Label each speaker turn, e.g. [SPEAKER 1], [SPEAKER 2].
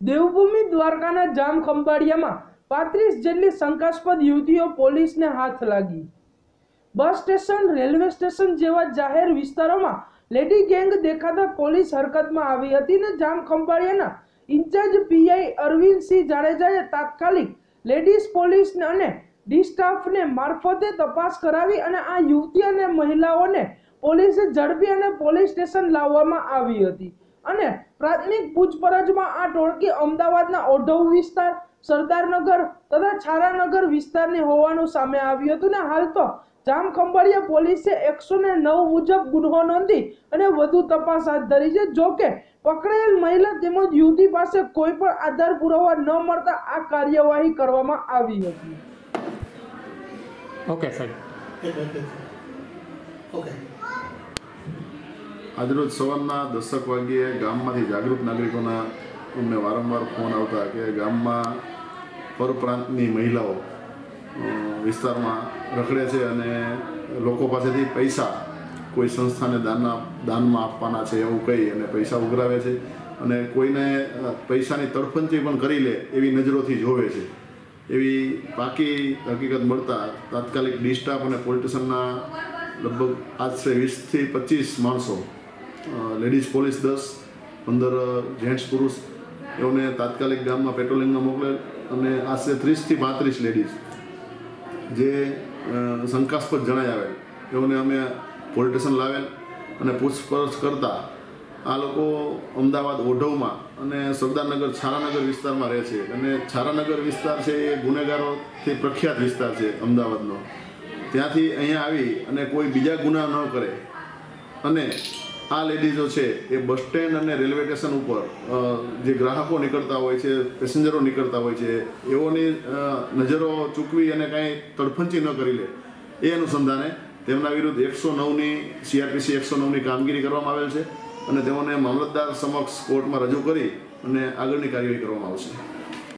[SPEAKER 1] દેવભૂમિ દ્વારકાના જામ ખંભાળિયામાં પાંત્રીસ જેટલી શંકાસ્પદ યુવતીઓ પોલીસને હાથ લાગી. બસ સ્ટેશન, રેલવે સ્ટેશન જેવા જાહેર વિસ્તારોમાં લેડી ગેંગ દેખાતા પોલીસ હરકતમાં આવી હતી ને જામ ખંભાળિયાના ઇન્ચાર્જ પીઆઈ અરવિંદસિંહ જાડેજાએ તાત્કાલિક લેડીઝ પોલીસ અને ડીસ્ટાફને મારફતે તપાસ કરાવી અને આ યુવતી અને મહિલાઓને પોલીસે ઝડપી અને પોલીસ સ્ટેશન લાવવામાં આવી હતી. અને પ્રાથમિક પૂછપરછમાં આ ટોળકી અમદાવાદના ઓઢવ વિસ્તાર સરદારનગર તથા છારાનગર વિસ્તારની હોવાનું સામે આવ્યું હતું. ને હાલ તો જામખંભાળિયા પોલીસે એકસો ને નવ મુજબ ગુનો નોંધી અને વધુ તપાસ હાથ ધરી છે. જો કે પકડાયેલ મહિલા તેમજ યુવતી પાસે કોઈ પણ આધાર પુરાવા ન મળતા આ કાર્યવાહી કરવામાં આવી હતી.
[SPEAKER 2] ઓકે સાહેબ
[SPEAKER 3] ઓકે
[SPEAKER 4] આજરોજ સવારના દસક વાગ્યે ગામમાંથી જાગૃત નાગરિકોના અમને વારંવાર ફોન આવતા કે ગામમાં પરપ્રાંતની મહિલાઓ વિસ્તારમાં રખડે છે અને લોકો પાસેથી પૈસા કોઈ સંસ્થાને દાનના, દાનમાં આપવાના છે એવું કહી અને પૈસા ઉઘરાવે છે અને કોઈને પૈસાની તડફંચી પણ કરી લે એવી નજરોથી જોવે છે. એવી પાકી હકીકત મળતા તાત્કાલિક ડી સ્ટાફ અને પોલિટિશનના લગભગ આશરે વીસથી પચીસ માણસો લેડીઝ પોલીસ દસ, પંદર જેન્ટ્સ પુરુષ, એઓને તાત્કાલિક ગામમાં પેટ્રોલિંગમાં મોકલેલ અને આશરે ત્રીસથી પાંત્રીસ લેડીઝ. જે શંકાસ્પદ જણાય આવેલ. એઓને અમે પોલીસ સ્ટેશન લાવેલ અને પૂછપરછ કરતા આ લોકો અમદાવાદ ઓઢવમાં અને સરદારનગર, છારાનગર વિસ્તારમાં રહે છે. અને છારાનગર વિસ્તાર છે એ ગુનેગારોથી પ્રખ્યાત વિસ્તાર છે અમદાવાદનો. ત્યાંથી અહીંયા આવી અને કોઈ બીજા ગુના ન કરે. અને આ લેડીઝો છે, એ બસ સ્ટેન્ડ અને રેલવે સ્ટેશન ઉપર જે ગ્રાહકો નીકળતા હોય છે પેસેન્જરો નીકળતા હોય છે, એઓની નજરો ચૂકવી અને કાંઈ તડફંચી ન કરી લે. એ અનુસંધાને તેમના વિરુદ્ધ એકસો નવની સીઆરપીસી એકસો નવની કામગીરી કરવામાં આવેલ છે અને તેઓને મામલતદાર સમક્ષ કોર્ટમાં રજૂ કરી અને આગળની કાર્યવાહી કરવામાં આવશે.